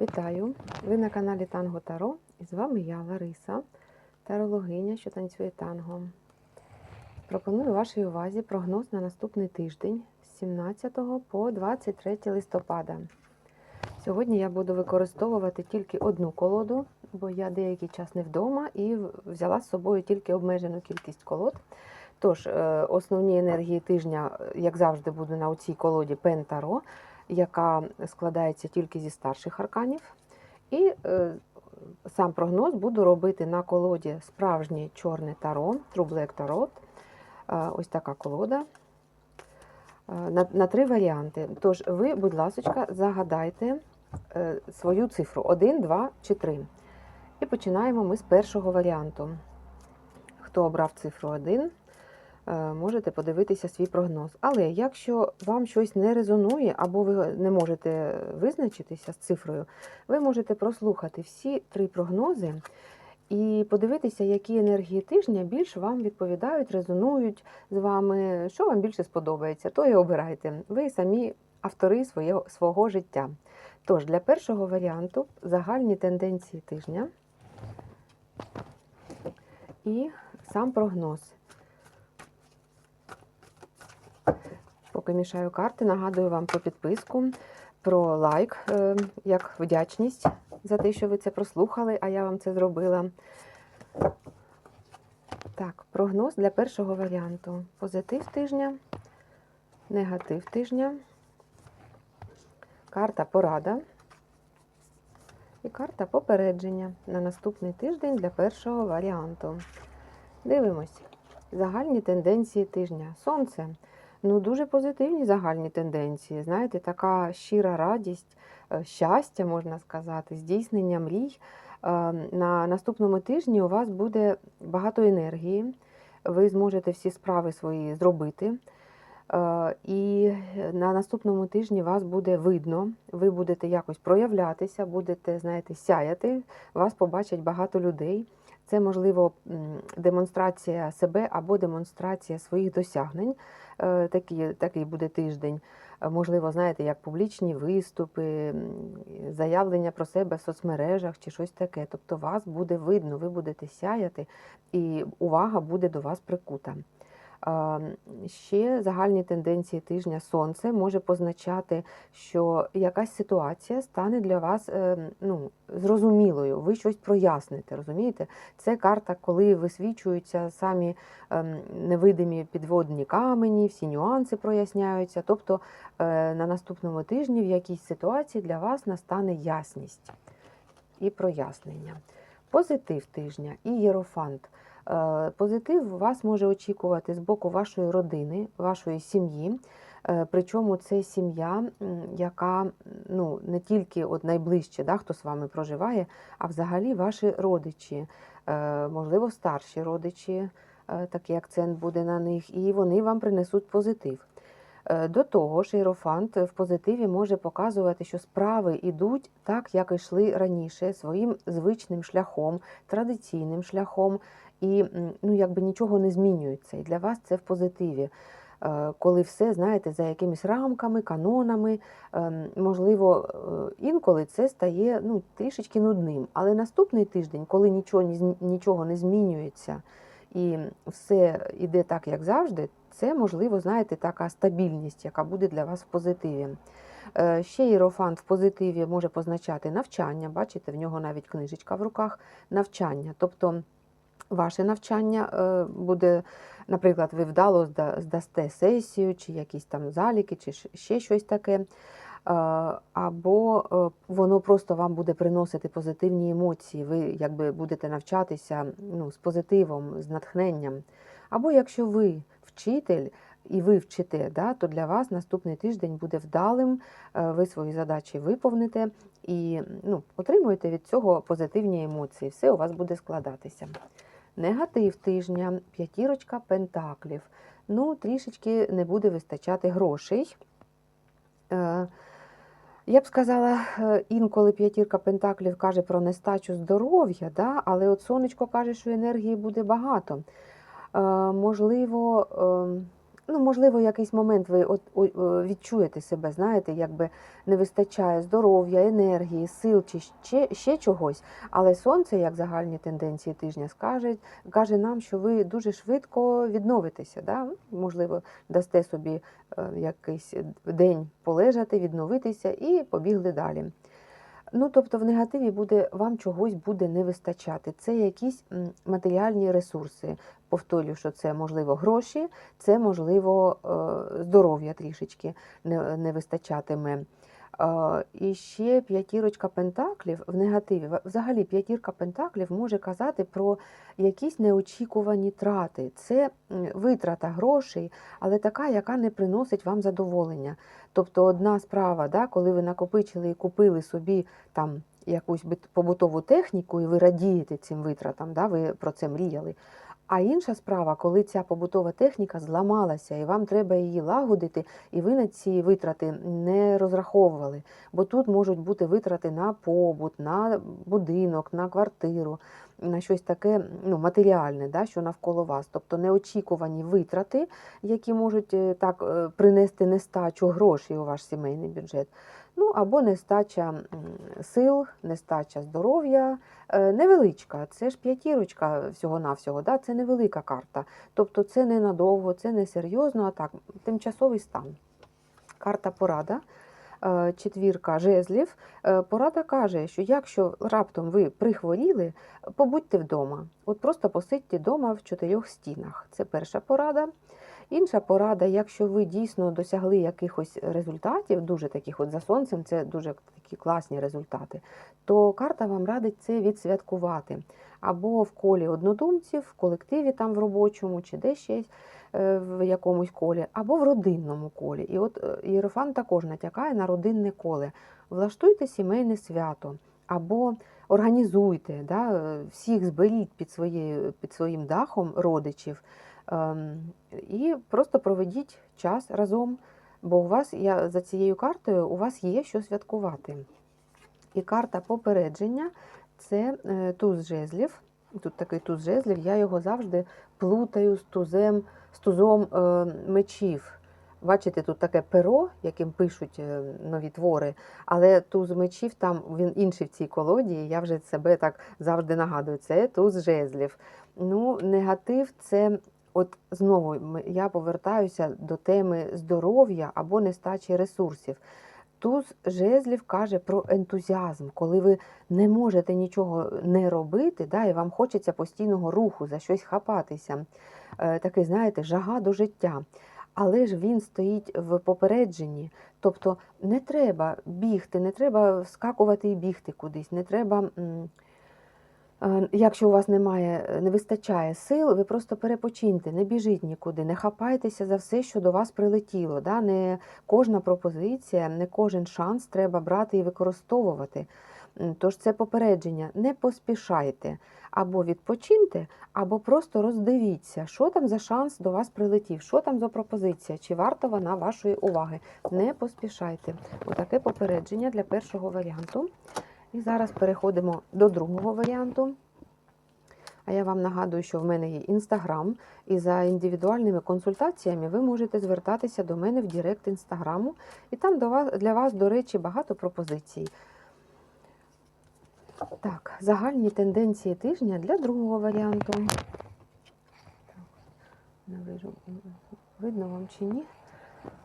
Вітаю! Ви на каналі Танго Таро і з вами я, Лариса, тарологиня, що танцює танго. Пропоную вашій увазі прогноз на наступний тиждень з 17 по 23 листопада. Сьогодні я буду використовувати тільки одну колоду, бо я деякий час не вдома і взяла з собою тільки обмежену кількість колод. Тож, е, основні енергії тижня, як завжди, буду на цій колоді Пен Таро, яка складається тільки зі старших арканів. І е, сам прогноз буду робити на колоді справжнє чорне таро, True Black Tarot. Ось така колода. Е, на, на три варіанти. Тож, ви, будь ласка, загадайте е, свою цифру 1, 2 чи 3. І починаємо ми з першого варіанту. Хто обрав цифру 1, е, можете подивитися свій прогноз. Але якщо вам щось не резонує, або ви не можете визначитися з цифрою, ви можете прослухати всі три прогнози і подивитися, які енергії тижня більш вам відповідають, резонують з вами, що вам більше сподобається, то і обирайте. Ви самі автори своє, свого життя. Тож, для першого варіанту загальні тенденції тижня і сам прогноз. Поки мішаю карти, нагадую вам про підписку, про лайк, е, як вдячність за те, що ви це прослухали, а я вам це зробила. Так, прогноз для першого варіанту. Позитив тижня, негатив тижня, карта порада і карта попередження на наступний тиждень для першого варіанту. Дивимось. Загальні тенденції тижня. Сонце. Ну, дуже позитивні загальні тенденції. Знаєте, така щира радість, е, щастя, можна сказати, здійснення мрій. Е, На наступному тижні у вас буде багато енергії, ви зможете всі справи свої зробити. Е, І на наступному тижні вас буде видно, ви будете якось проявлятися, будете, знаєте, сяяти, вас побачать багато людей. Це, можливо, демонстрація себе або демонстрація своїх досягнень. Е, Такий, такий буде тиждень. Е, Можливо, знаєте, як публічні виступи, заявлення про себе в соцмережах чи щось таке. Тобто вас буде видно, ви будете сяяти, і увага буде до вас прикута. Ще загальні тенденції тижня сонце може позначати, що якась ситуація стане для вас е, ну, зрозумілою, ви щось проясните, розумієте? Це карта, коли висвічуються самі ем, невидимі підводні камені, всі нюанси проясняються. Тобто е, на наступному тижні в якійсь ситуації для вас настане ясність і прояснення. Позитив тижня і єрофант. Е, Позитив вас може очікувати з боку вашої родини, вашої сім'ї. Е, Причому це сім'я, яка ну, не тільки от найближче, да, хто з вами проживає, а взагалі ваші родичі, Е, можливо, старші родичі, такий акцент буде на них, і вони вам принесуть позитив. Е, До того ж, іерофант в позитиві може показувати, що справи йдуть так, як йшли раніше, своїм звичним шляхом, традиційним шляхом, і ну, якби нічого не змінюється. І для вас це в позитиві. Е, Коли все, знаєте, за якимись рамками, канонами, ем, можливо, е, інколи це стає ну, трішечки нудним. Але наступний тиждень, коли нічого, нічого не змінюється і все йде так, як завжди, це можливо, знаєте, така стабільність, яка буде для вас в позитиві. Е, Ще іерофант в позитиві може позначати навчання. Бачите, в нього навіть книжечка в руках навчання. Тобто ваше навчання е, буде, наприклад, ви вдало здасте сесію, чи якісь там заліки, чи ще щось таке. Е, Або воно просто вам буде приносити позитивні емоції, ви якби будете навчатися ну, з позитивом, з натхненням. Або якщо ви вчитель і ви вчите, да, то для вас наступний тиждень буде вдалим, е, ви свої задачі виповните і ну, отримуєте від цього позитивні емоції. Все у вас буде складатися. Негатив тижня, п'ятірочка пентаклів. Ну, трішечки не буде вистачати грошей. Е, Я б сказала, е, інколи п'ятірка пентаклів каже про нестачу здоров'я, да? але от сонечко каже, що енергії буде багато. Е, Можливо, е, Ну, можливо, якийсь момент ви о, відчуєте себе, знаєте, якби не вистачає здоров'я, енергії, сил чи ще, ще чогось. Але сонце, як загальні тенденції тижня, скаже, каже нам, що ви дуже швидко відновитеся. Да? Можливо, дасте собі е, якийсь день полежати, відновитися і побігли далі. Ну, тобто в негативі буде вам чогось буде не вистачати. Це якісь матеріальні ресурси. Повторюю, що це можливо гроші, це можливо е, здоров'я трішечки не, не вистачатиме. І ще п'ятірочка пентаклів в негативі. Взагалі, п'ятірка пентаклів може казати про якісь неочікувані трати. Це витрата грошей, але така, яка не приносить вам задоволення. Тобто одна справа, да, коли ви накопичили і купили собі там якусь побутову техніку, і ви радієте цим витратам, да, ви про це мріяли. А інша справа, коли ця побутова техніка зламалася, і вам треба її лагодити, і ви на ці витрати не розраховували. Бо тут можуть бути витрати на побут, на будинок, на квартиру, на щось таке ну, матеріальне, да, що навколо вас. Тобто неочікувані витрати, які можуть е, так е, принести нестачу грошей у ваш сімейний бюджет. Ну або нестача сил, нестача здоров'я, Е, невеличка. Це ж п'ятірочка всього-навсього, да? це невелика карта. Тобто це не надовго, це не серйозно, а так, тимчасовий стан. Карта порада. е, Четвірка жезлів. Е, Порада каже, що якщо раптом ви прихворіли, побудьте вдома. От просто посидьте вдома в чотирьох стінах. Це перша порада. Інша порада, якщо ви дійсно досягли якихось результатів, дуже таких от за сонцем, це дуже такі класні результати, то карта вам радить це відсвяткувати. Або в колі однодумців, в колективі там в робочому чи де ще е, в якомусь колі, або в родинному колі. І от е, Єрофан також натякає на родинне коле. Влаштуйте сімейне свято, або організуйте, да, е, всіх зберіть під, своєю, під своїм дахом родичів. Ем, І просто проведіть час разом, бо у вас я за цією картою у вас є що святкувати. І карта попередження це е, туз жезлів. Тут такий туз жезлів, я його завжди плутаю з тузем, з тузом е, мечів. Бачите, тут таке перо, яким пишуть е, нові твори, але туз мечів там він інший в цій колоді. Я вже себе так завжди нагадую. Це туз жезлів. Ну, негатив це От знову я повертаюся до теми здоров'я або нестачі ресурсів. Туз жезлів каже про ентузіазм, коли ви не можете нічого не робити, да, і вам хочеться постійного руху, за щось хапатися. Е, такий, знаєте, жага до життя. Але ж він стоїть в попередженні. Тобто не треба бігти, не треба вскакувати і бігти кудись, не треба. Е, Якщо у вас немає, не вистачає сил, ви просто перепочиньте, не біжіть нікуди, не хапайтеся за все, що до вас прилетіло. Да? Не кожна пропозиція, не кожен шанс треба брати і використовувати. Тож це попередження. Не поспішайте. Або відпочиньте, або просто роздивіться, що там за шанс до вас прилетів, що там за пропозиція, чи варта вона вашої уваги. Не поспішайте. Отаке попередження для першого варіанту. І зараз переходимо до другого варіанту. А я вам нагадую, що в мене є інстаграм, і за індивідуальними консультаціями ви можете звертатися до мене в Директ інстаграму, і там до вас, для вас, до речі, багато пропозицій. Так, загальні тенденції тижня для другого варіанту. Так, видно вам чи ні?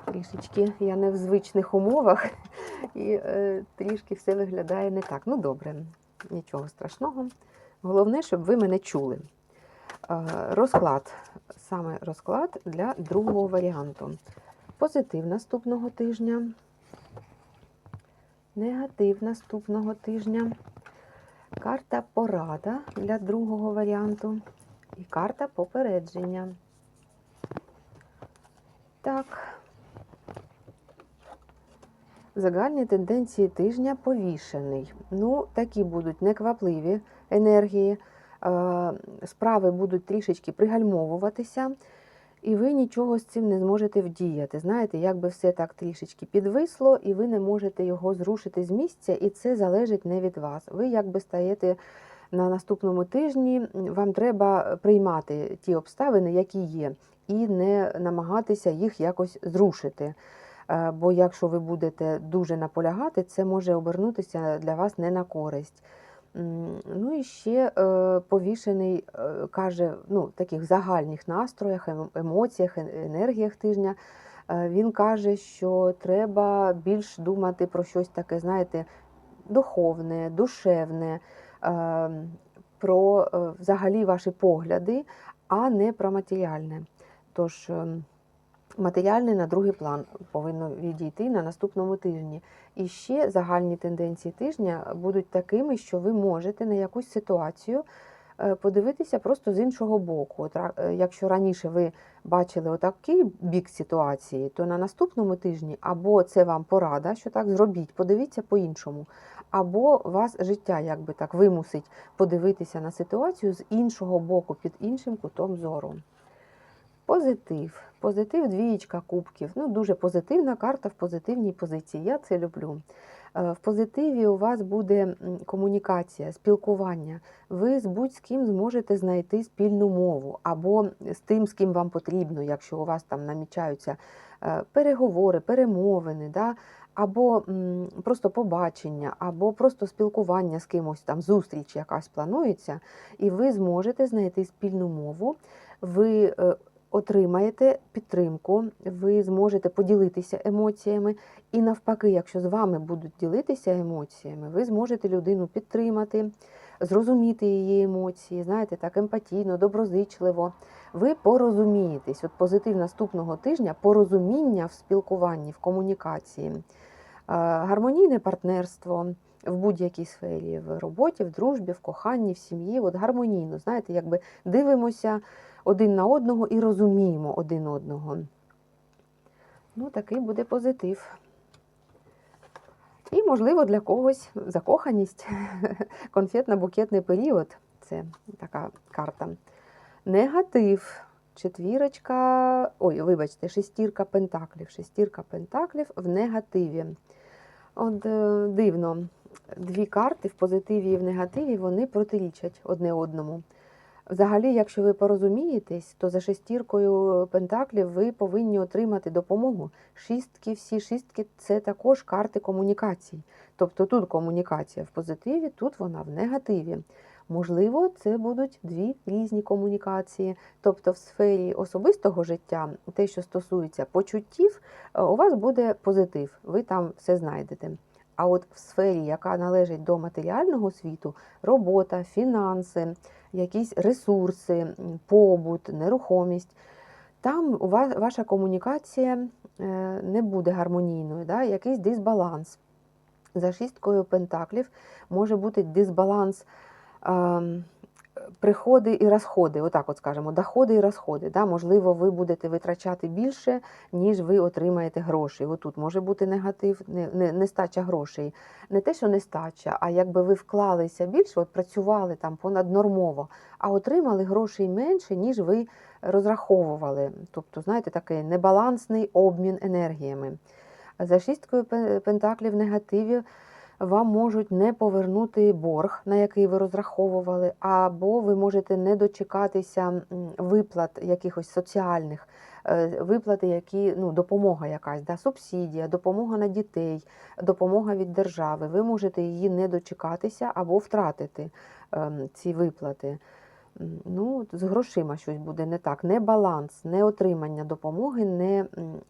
Трішечки я не в звичних умовах, і е, трішки все виглядає не так. Ну, добре, нічого страшного. Головне, щоб ви мене чули. Е, розклад, саме розклад для другого варіанту. Позитив наступного тижня, негатив наступного тижня, карта порада для другого варіанту і карта попередження. Так. Загальні тенденції тижня повішений. Ну, такі будуть неквапливі енергії, е, справи будуть трішечки пригальмовуватися, і ви нічого з цим не зможете вдіяти. Знаєте, якби все так трішечки підвисло, і ви не можете його зрушити з місця, і це залежить не від вас. Ви якби стаєте на наступному тижні, вам треба приймати ті обставини, які є. і не намагатися їх якось зрушити. Е, Бо якщо ви будете дуже наполягати, це може обернутися для вас не на користь. Ну і ще е, повішений е, каже ну, таких загальних настроях, ем- емоціях, енергіях тижня. Він каже, що треба більш думати про щось таке, знаєте, духовне, душевне, про взагалі ваші погляди, а не про матеріальне. Тож матеріальне на другий план повинно відійти на наступному тижні. І ще загальні тенденції тижня будуть такими, що ви можете на якусь ситуацію е, подивитися просто з іншого боку. От, е, якщо раніше ви бачили отакий бік ситуації, то на наступному тижні або це вам порада, що так зробіть, подивіться по-іншому, або вас життя якби так вимусить подивитися на ситуацію з іншого боку, під іншим кутом зору. Позитив. Позитив двієчка кубків. Ну, дуже позитивна карта в позитивній позиції. Я це люблю. Е, В позитиві у вас буде комунікація, спілкування. Ви з будь-ким зможете знайти спільну мову або з тим, з ким вам потрібно, якщо у вас там намічаються е, переговори, перемовини, да? або просто побачення, або просто спілкування з кимось, там зустріч якась планується, і ви зможете знайти спільну мову. Ви е, отримаєте підтримку, ви зможете поділитися емоціями. І навпаки, якщо з вами будуть ділитися емоціями, ви зможете людину підтримати, зрозуміти її емоції, знаєте, так емпатійно, доброзичливо. Ви порозумієтесь. От позитив наступного тижня порозуміння в спілкуванні, в комунікації, Е, гармонійне партнерство. В будь-якій сфері, в роботі, в дружбі, в коханні, в сім'ї, от гармонійно, знаєте, якби дивимося один на одного і розуміємо один одного. Ну, такий буде позитив. І, можливо, для когось закоханість, конфетно-букетний період це така карта. Негатив. Четвірочка, ой, вибачте, шестірка пентаклів. Шестірка пентаклів в негативі. От е, дивно, дві карти в позитиві і в негативі вони протирічать одне одному. Взагалі, якщо ви порозумієтесь, то за шестіркою пентаклів ви повинні отримати допомогу. Шістки, всі шістки це також карти комунікацій. Тобто тут комунікація в позитиві, тут вона в негативі. Можливо, це будуть дві різні комунікації. Тобто, в сфері особистого життя, те, що стосується почуттів, е, у вас буде позитив, ви там все знайдете. А от в сфері, яка належить до матеріального світу, робота, фінанси, якісь ресурси, побут, нерухомість, там ваша комунікація е, не буде гармонійною, да? якийсь дисбаланс. За шісткою пентаклів може бути дисбаланс ем, приходи і розходи, отак от скажемо, доходи і розходи. Да? Можливо, ви будете витрачати більше, ніж ви отримаєте грошей. Отут може бути негатив, не, не, нестача грошей. Не те, що нестача, а якби ви вклалися більше, от працювали там понаднормово, а отримали грошей менше, ніж ви розраховували. Тобто, знаєте, такий небалансний обмін енергіями. За шісткою пе- пентаклів в негативі вам можуть не повернути борг, на який ви розраховували, або ви можете не дочекатися виплат якихось соціальних, е, виплати, які ну, допомога якась, да, субсидія, допомога на дітей, допомога від держави. Ви можете її не дочекатися або втратити ем, ці виплати. Ну, з грошима щось буде не так, не баланс, не отримання допомоги, не,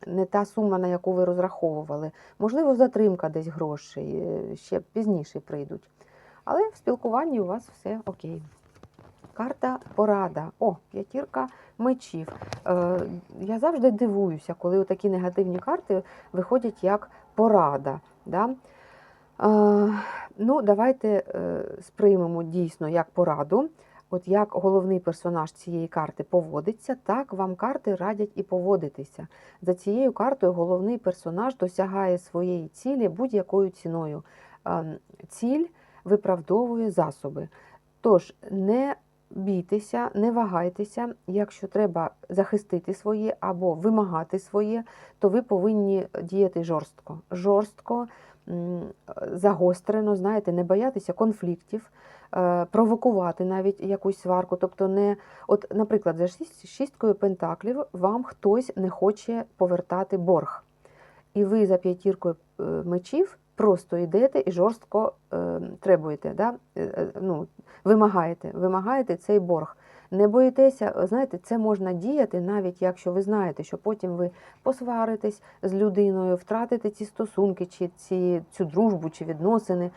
не та сума, на яку ви розраховували. Можливо, затримка десь грошей, е, ще пізніше прийдуть. Але в спілкуванні у вас все окей. Карта порада. О, п'ятірка мечів. Е, я завжди дивуюся, коли такі негативні карти виходять як порада. Да? Е, ну, давайте е, сприймемо дійсно як пораду. От як головний персонаж цієї карти поводиться, так вам карти радять і поводитися. За цією картою головний персонаж досягає своєї цілі будь-якою ціною. Ціль виправдовує засоби. Тож не бійтеся, не вагайтеся. Якщо треба захистити своє або вимагати своє, то ви повинні діяти жорстко. Жорстко, загострено, знаєте, не боятися конфліктів, е, провокувати навіть якусь сварку. Тобто, не, от, наприклад, за шість- шісткою пентаклів вам хтось не хоче повертати борг. І ви за п'ятіркою е, мечів просто йдете і жорстко е, требуєте, да? ну, вимагаєте, вимагаєте цей борг. Не боїтеся, знаєте, це можна діяти, навіть якщо ви знаєте, що потім ви посваритесь з людиною, втратите ці стосунки, чи ці, цю дружбу, чи відносини.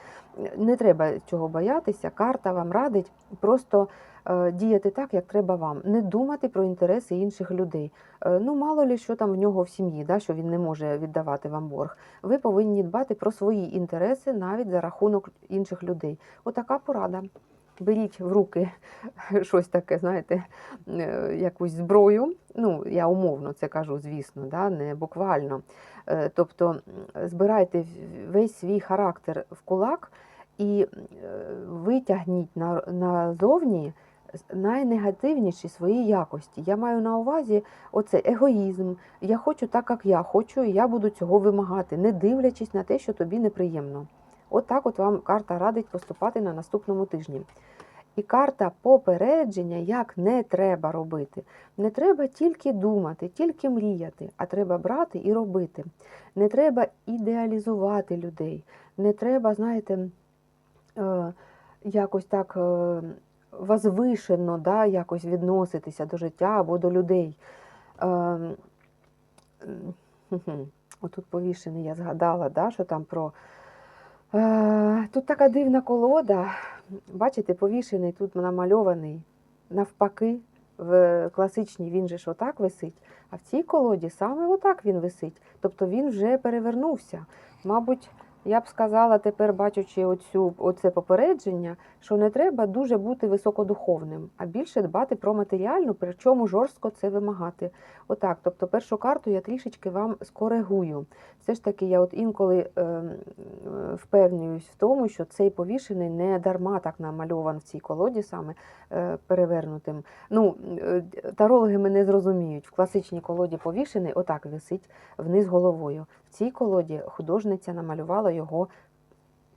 Не треба цього боятися. Карта вам радить просто е, діяти так, як треба вам, не думати про інтереси інших людей. Е, ну, мало ли, що там в нього в сім'ї, да, що він не може віддавати вам борг. Ви повинні дбати про свої інтереси навіть за рахунок інших людей. Отака порада. Беріть в руки щось таке, знаєте, е, якусь зброю. Ну, я умовно це кажу, звісно, да, не буквально. Е, Тобто збирайте весь свій характер в кулак і е, витягніть назовні найнегативніші свої якості. Я маю на увазі оце егоїзм. Я хочу так, як я хочу, і я буду цього вимагати, не дивлячись на те, що тобі неприємно. От от вам карта радить поступати на наступному тижні. І карта попередження, як не треба робити. Не треба тільки думати, тільки мріяти, а треба брати і робити. Не треба ідеалізувати людей. Не треба, знаєте, е, якось так е, возвишено да, якось відноситися до життя або до людей. Е. Отут повішений, я згадала, да, що там про. Е, Тут така дивна колода. Бачите, повішений, тут намальований. Навпаки, в класичній він же ж отак висить, а в цій колоді саме отак він висить. Тобто він вже перевернувся. Мабуть, я б сказала, тепер бачачи оцю, оце попередження, що не треба дуже бути високодуховним, а більше дбати про матеріальну, причому жорстко це вимагати. Отак, тобто першу карту я трішечки вам скоригую. Все ж таки, я от інколи е, впевнююсь в тому, що цей повішений не дарма так намальован в цій колоді саме е, перевернутим. Ну, е, тарологи мене зрозуміють. В класичній колоді повішений отак висить вниз головою. В цій колоді художниця намалювала його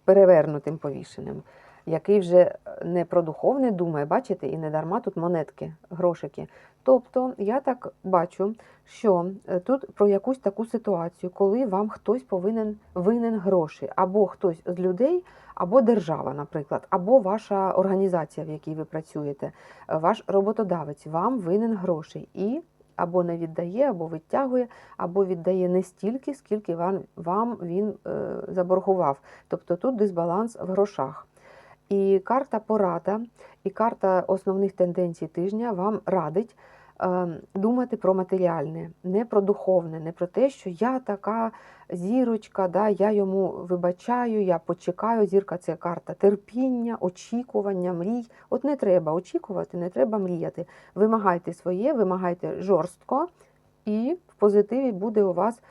перевернутим повішеним, який вже не про духовне думає, бачите, і не дарма тут монетки, грошики. Тобто я так бачу, що е, тут про якусь таку ситуацію, коли вам хтось повинен винен гроші, або хтось з людей, або держава, наприклад, або ваша організація, в якій ви працюєте, е, ваш роботодавець вам винен гроші і або не віддає, або відтягує, або віддає не стільки, скільки вам, вам він е, заборгував. Тобто тут дисбаланс в грошах. І карта порада, і карта основних тенденцій тижня вам радить думати про матеріальне, не про духовне, не про те, що я така зірочка, да, я йому вибачаю, я почекаю. Зірка це карта терпіння, очікування, мрій. От не треба очікувати, не треба мріяти. Вимагайте своє, вимагайте жорстко, і в позитиві буде у вас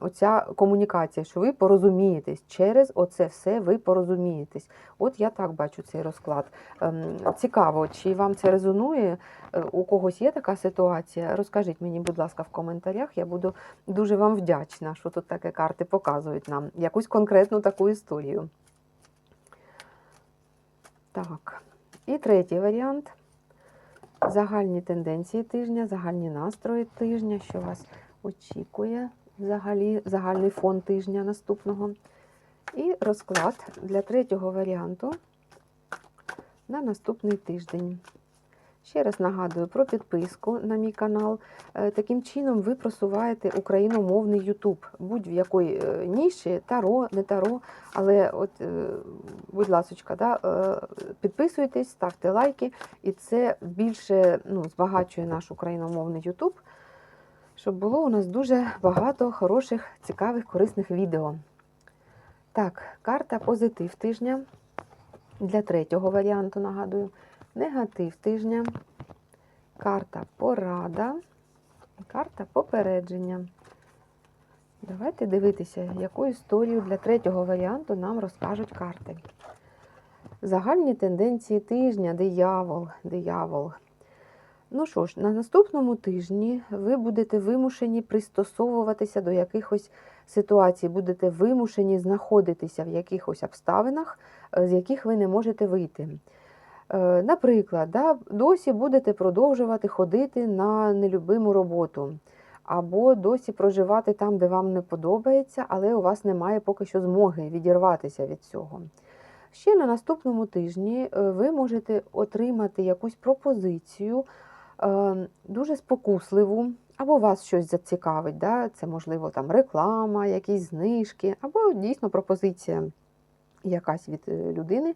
оця комунікація, що ви порозумієтесь. Через оце все ви порозумієтесь. От я так бачу цей розклад. Ем, Цікаво, чи вам це резонує? Е, У когось є така ситуація? Розкажіть мені, будь ласка, в коментарях. Я буду дуже вам вдячна, що тут таке карти показують нам. Якусь конкретну таку історію. Так. І третій варіант. Загальні тенденції тижня, загальні настрої тижня, що вас очікує взагалі, загальний фон тижня наступного. І розклад для третього варіанту на наступний тиждень. Ще раз нагадую про підписку на мій канал. Е, Таким чином ви просуваєте україномовний Ютуб, будь в якої е, ніші, таро, не таро. Але, от, е, будь ласочка, да, підписуйтесь, ставте лайки, і це більше ну, збагачує наш україномовний Ютуб, щоб було у нас дуже багато хороших, цікавих, корисних відео. Так, карта позитив тижня. Для третього варіанту нагадую. Негатив тижня, карта порада і карта попередження. Давайте дивитися, яку історію для третього варіанту нам розкажуть карти. Загальні тенденції тижня, диявол, диявол. Ну що ж, на наступному тижні ви будете вимушені пристосовуватися до якихось ситуацій, будете вимушені знаходитися в якихось обставинах, е, з яких ви не можете вийти. Е, Наприклад, да, досі будете продовжувати ходити на нелюбиму роботу, або досі проживати там, де вам не подобається, але у вас немає поки що змоги відірватися від цього. Ще на наступному тижні е, ви можете отримати якусь пропозицію, дуже спокусливу, або вас щось зацікавить. Да? Це, можливо, там реклама, якісь знижки, або дійсно пропозиція якась від е, людини,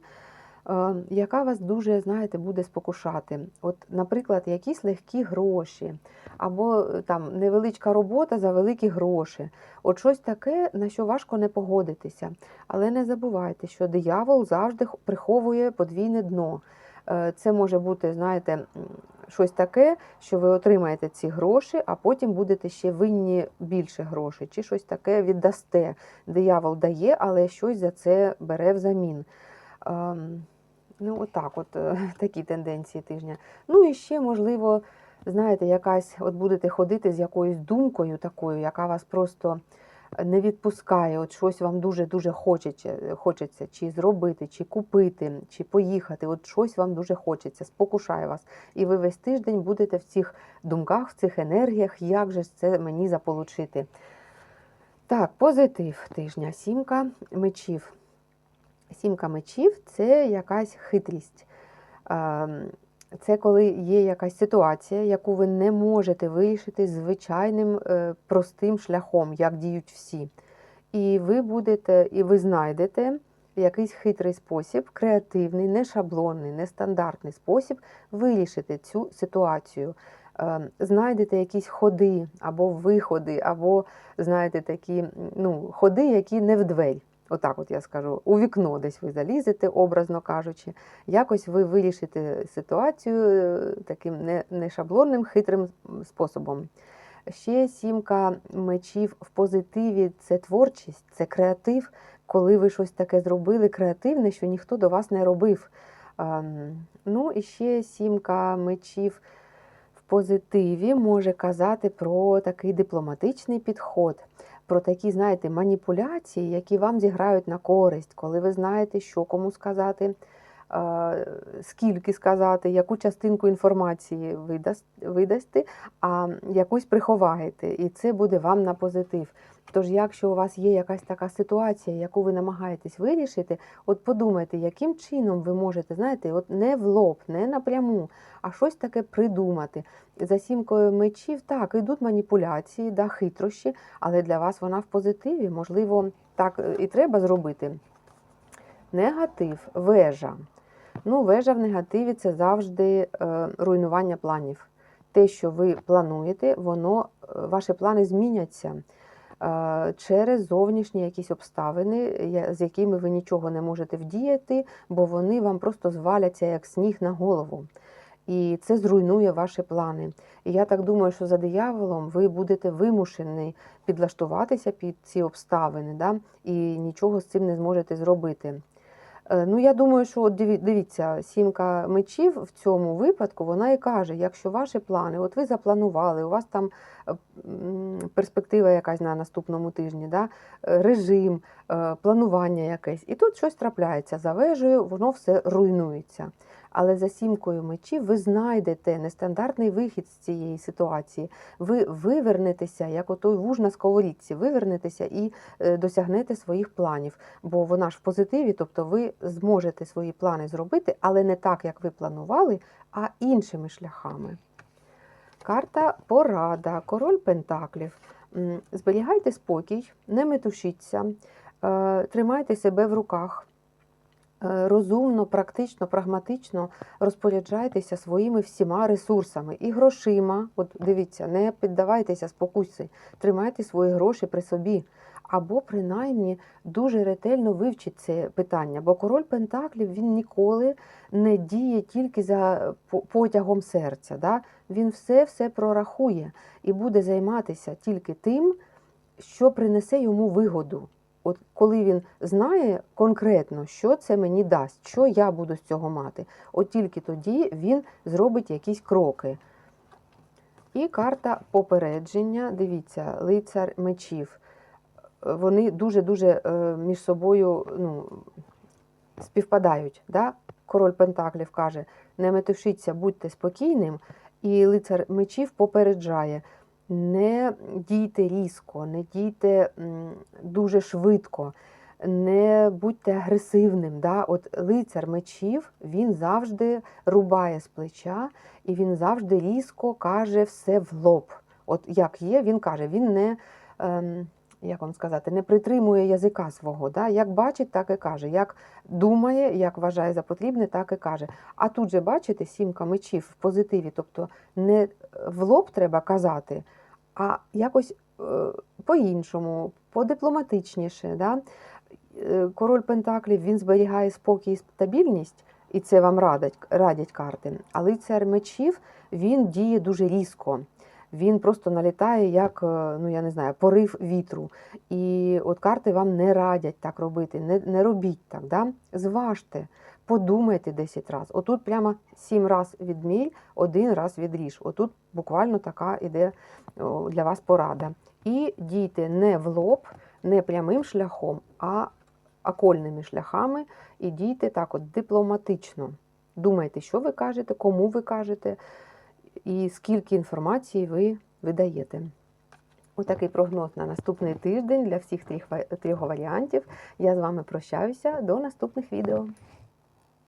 е, яка вас дуже, знаєте, буде спокушати. От, наприклад, якісь легкі гроші, або е, там невеличка робота за великі гроші. От щось таке, на що важко не погодитися. Але не забувайте, що диявол завжди приховує подвійне дно. Е, Це може бути, знаєте, щось таке, що ви отримаєте ці гроші, а потім будете ще винні більше грошей, чи щось таке віддасте. Диявол дає, але щось за це бере взамін. Ем, Ну, отак, от е, такі тенденції тижня. Ну і ще, можливо, знаєте, якась, от будете ходити з якоюсь думкою такою, яка вас просто не відпускає, от щось вам дуже-дуже хочеться, хочеться чи зробити, чи купити, чи поїхати. От щось вам дуже хочеться, спокушає вас. І ви весь тиждень будете в цих думках, в цих енергіях, як же це мені заполучити. Так, позитив тижня. Сімка мечів. Сімка мечів це якась хитрість. Це коли є якась ситуація, яку ви не можете вирішити звичайним е, простим шляхом, як діють всі. І ви будете, і ви знайдете якийсь хитрий спосіб, креативний, не шаблонний, не стандартний спосіб вирішити цю ситуацію. Ем, Знайдете якісь ходи або виходи, або знаєте, такі ну, ходи, які не в двері. Отак, от я скажу, у вікно десь ви залізете, образно кажучи, якось ви вирішите ситуацію е, таким не, не шаблонним, хитрим способом. Ще сімка мечів в позитиві це творчість, це креатив, коли ви щось таке зробили креативне, що ніхто до вас не робив. Ем, Ну і ще сімка мечів в позитиві може казати про такий дипломатичний підход, про такі, знаєте, маніпуляції, які вам зіграють на користь, коли ви знаєте, що кому сказати, скільки сказати, яку частинку інформації видаст- видасте, а якусь приховаєте, і це буде вам на позитив. Тож, якщо у вас є якась така ситуація, яку ви намагаєтесь вирішити, от подумайте, яким чином ви можете, знаєте, от не в лоб, не напряму, а щось таке придумати. За сімкою мечів так йдуть маніпуляції, да, хитрощі, але для вас вона в позитиві. Можливо, так е, і треба зробити. Негатив, вежа. Ну, вежа в негативі це завжди е, руйнування планів. Те, що ви плануєте, воно, е, ваші плани зміняться е, через зовнішні якісь обставини, з якими ви нічого не можете вдіяти, бо вони вам просто зваляться як сніг на голову. І це зруйнує ваші плани. І я так думаю, що за дияволом ви будете вимушені підлаштуватися під ці обставини, да? і нічого з цим не зможете зробити. Е, Ну, я думаю, що от диві- дивіться, сімка мечів в цьому випадку вона і каже: якщо ваші плани, от ви запланували, у вас там е, перспектива якась на наступному тижні, да? е, режим, планування якесь, і тут щось трапляється за вежею, воно все руйнується. Але за сімкою мечів ви знайдете нестандартний вихід з цієї ситуації. Ви вивернетеся, як отой вуж на сковорідці, вивернетеся і е, досягнете своїх планів. Бо вона ж в позитиві, тобто ви зможете свої плани зробити, але не так, як ви планували, а іншими шляхами. Карта порада, король Пентаклів. Зберігайте спокій, не метушіться, е, тримайте себе в руках. Е, Розумно, практично, прагматично розпоряджайтеся своїми всіма ресурсами і грошима. От дивіться, не піддавайтеся спокусі, тримайте свої гроші при собі. Або принаймні дуже ретельно вивчіть це питання, бо король Пентаклів він ніколи не діє тільки за потягом серця. Да? Він все все прорахує і буде займатися тільки тим, що принесе йому вигоду. От коли він знає конкретно, що це мені дасть, що я буду з цього мати, от тільки тоді він зробить якісь кроки. І карта попередження. Дивіться, лицар мечів. Е, Вони дуже-дуже е, між собою ну, співпадають. Да? Король Пентаклів каже: не метушіться, будьте спокійним. І лицар мечів попереджає: не дійте різко, не дійте дуже швидко, не будьте агресивним. Да? От лицар мечів він завжди рубає з плеча, і він завжди різко каже все в лоб. От як є, він каже, він не. Ем, як вам сказати, не притримує язика свого. Да? Як бачить, так і каже. Як думає, як вважає за потрібне, так і каже. А тут же, бачите, сімка мечів в позитиві, тобто не в лоб треба казати, а якось е, по-іншому, подипломатичніше. Да? Е, Король Пентаклів він зберігає спокій і стабільність, і це вам радять, радять карти. А лицар мечів він діє дуже різко. Він просто налітає як, е, ну я не знаю, порив вітру. І от карти вам не радять так робити, не, не робіть так. Да? Зважте, подумайте 10 разів. Отут прямо 7 разів відміль, один раз відріж. Отут буквально така іде для вас порада. І дійте не в лоб, не прямим шляхом, а окольними шляхами. І дійте так от дипломатично. Думайте, що ви кажете, кому ви кажете і скільки інформації ви видаєте. Отакий прогноз на наступний тиждень для всіх трьох варіантів. Я з вами прощаюся до наступних відео.